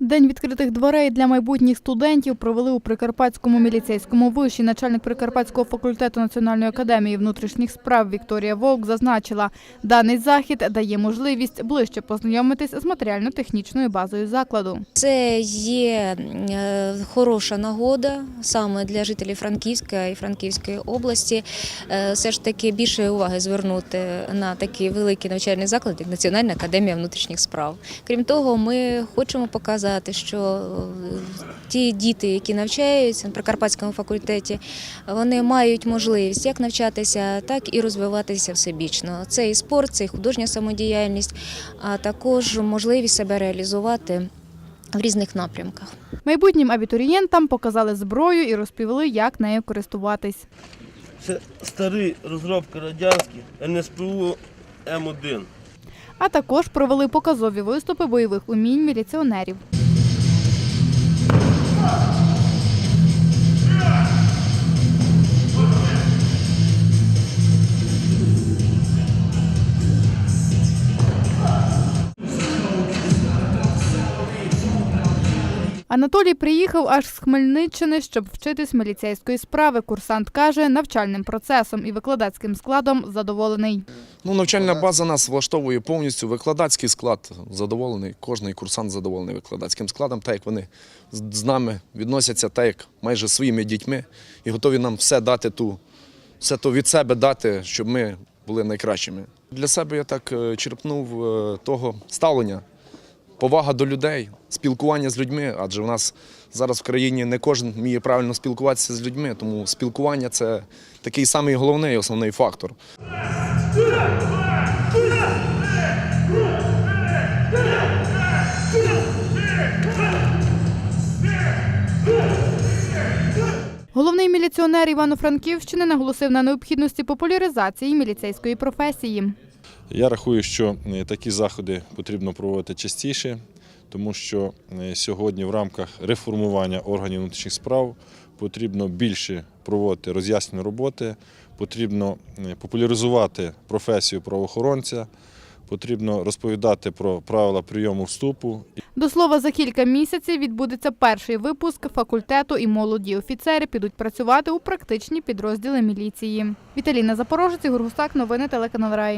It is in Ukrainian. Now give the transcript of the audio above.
День відкритих дверей для майбутніх студентів провели у Прикарпатському міліцейському виші. Начальник Прикарпатського факультету Національної академії внутрішніх справ Вікторія Вовк зазначила, даний захід дає можливість ближче познайомитись з матеріально-технічною базою закладу. Це є е, хороша нагода саме для жителів Франківська і Франківської області. е, Все ж таки більше уваги звернути на такий великий навчальний заклад, як Національна академія внутрішніх справ. Крім того, ми хочемо показати, що е, ті діти, які навчаються на Прикарпатському факультеті, вони мають можливість як навчатися, так і розвиватися всебічно. Це і спорт, це і художня самодіяльність, а також можливість себе реалізувати в різних напрямках. Майбутнім абітурієнтам показали зброю і розповіли, як нею користуватись. Це старий розробка радянських НСПУ М1. А також провели показові виступи бойових умінь міліціонерів. Анатолій приїхав аж з Хмельниччини, щоб вчитись міліцейської справи. Курсант каже, навчальним процесом і викладацьким складом задоволений. Ну, навчальна база нас влаштовує повністю. Викладацький склад задоволений. Кожний курсант задоволений викладацьким складом, так як вони з- нами відносяться, так як майже своїми дітьми, і готові нам все дати ту, все то від себе дати, щоб ми були найкращими. Для себе я так е, черпнув е, того ставлення, повага до людей, спілкування з людьми, адже в нас зараз в країні не кожен вміє правильно спілкуватися з людьми, тому спілкування це такий самий головний основний фактор. Головний міліціонер Івано-Франківщини наголосив на необхідності популяризації міліцейської професії. Я рахую, що е, такі заходи потрібно проводити частіше, тому що е, сьогодні в рамках реформування органів внутрішніх справ потрібно більше проводити роз'яснені роботи, потрібно е, популяризувати професію правоохоронця, потрібно розповідати про правила прийому вступу До слова, за кілька місяців відбудеться перший випуск факультету і молоді офіцери підуть працювати у практичні підрозділи міліції. Віталіна Запорожець, Ігор Гусак, новини телеканал Раї.